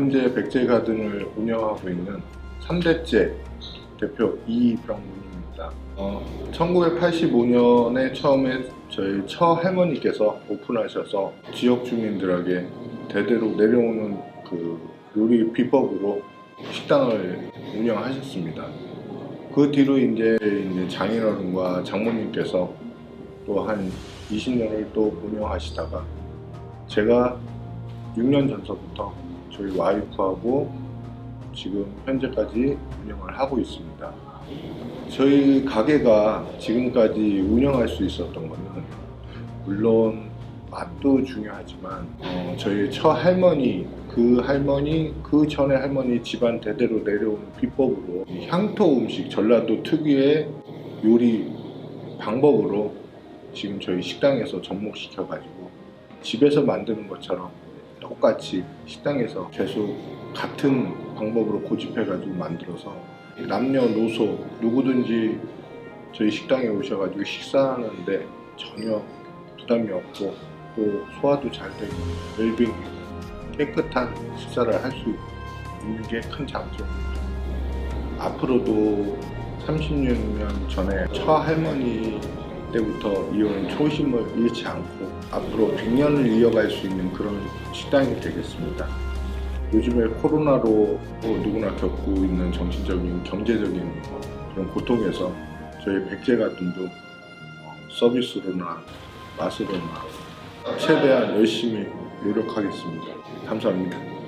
현재 백제가든을 운영하고 있는 3대째 대표 이병문입니다. 어, 1985년에 처음에 저희 처 할머니께서 오픈하셔서 지역 주민들에게 대대로 내려오는 그 요리 비법으로 식당을 운영하셨습니다. 그 뒤로 이제, 이제 장인어른과 장모님께서 또 한 20년을 또 운영하시다가 제가 6년 전서부터 저희 와이프하고 지금 현재까지 운영을 하고 있습니다. 저희 가게가 지금까지 운영할 수 있었던 거는 물론 맛도 중요하지만 어, 저희 처 할머니 그 할머니 그 전에 할머니 집안 대대로 내려오는 비법으로 이 향토 음식 전라도 특유의 요리 방법으로 지금 저희 식당에서 접목시켜 가지고 집에서 만드는 것처럼 똑같이 식당에서 계속 같은 방법으로 고집해 가지고 만들어서 남녀노소 누구든지 저희 식당에 오셔가지고 식사하는데 전혀 부담이 없고 또 소화도 잘 되고 웰빙 깨끗한 식사를 할 수 있는 게 큰 장점입니다. 앞으로도 30년 전에 처할머니 때부터 이어온 초심을 잃지 않고 앞으로 100년을 이어갈 수 있는 그런 식당이 되겠습니다. 요즘에 코로나로 뭐 누구나 겪고 있는 정신적인 경제적인 그런 고통에서 저희 백제가든도 서비스로나 맛으로나 최대한 열심히 노력하겠습니다. 감사합니다.